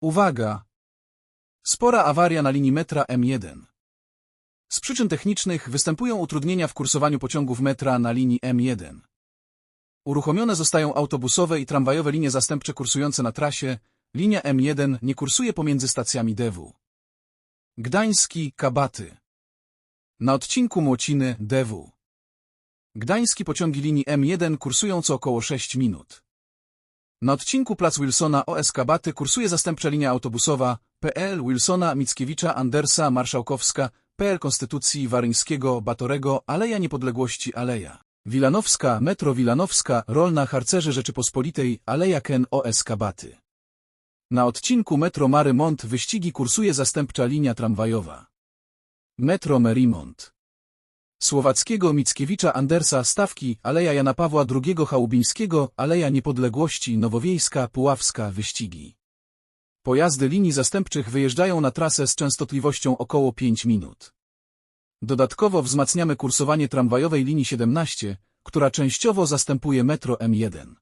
Uwaga! Spora awaria na linii metra M1. Z przyczyn technicznych występują utrudnienia w kursowaniu pociągów metra na linii M1. Uruchomione zostają autobusowe i tramwajowe linie zastępcze kursujące na trasie. Linia M1 nie kursuje pomiędzy stacjami DW. Gdański, Kabaty. Na odcinku Młociny, DW. Gdański pociągi linii M1 kursują co około 6 minut. Na odcinku Plac Wilsona OS Kabaty kursuje zastępcza linia autobusowa PL Wilsona, Mickiewicza, Andersa, Marszałkowska, PL Konstytucji, Waryńskiego, Batorego, Aleja Niepodległości, Aleja. Wilanowska, Metro Wilanowska, Rolna, Harcerzy Rzeczypospolitej, Aleja Ken OS Kabaty. Na odcinku Metro Marymont wyścigi kursuje zastępcza linia tramwajowa. Metro Merimont. Słowackiego Mickiewicza Andersa Stawki, Aleja Jana Pawła II Chałubińskiego, Aleja Niepodległości Nowowiejska Puławska Wyścigi. Pojazdy linii zastępczych wyjeżdżają na trasę z częstotliwością około 5 minut. Dodatkowo wzmacniamy kursowanie tramwajowej linii 17, która częściowo zastępuje metro M1.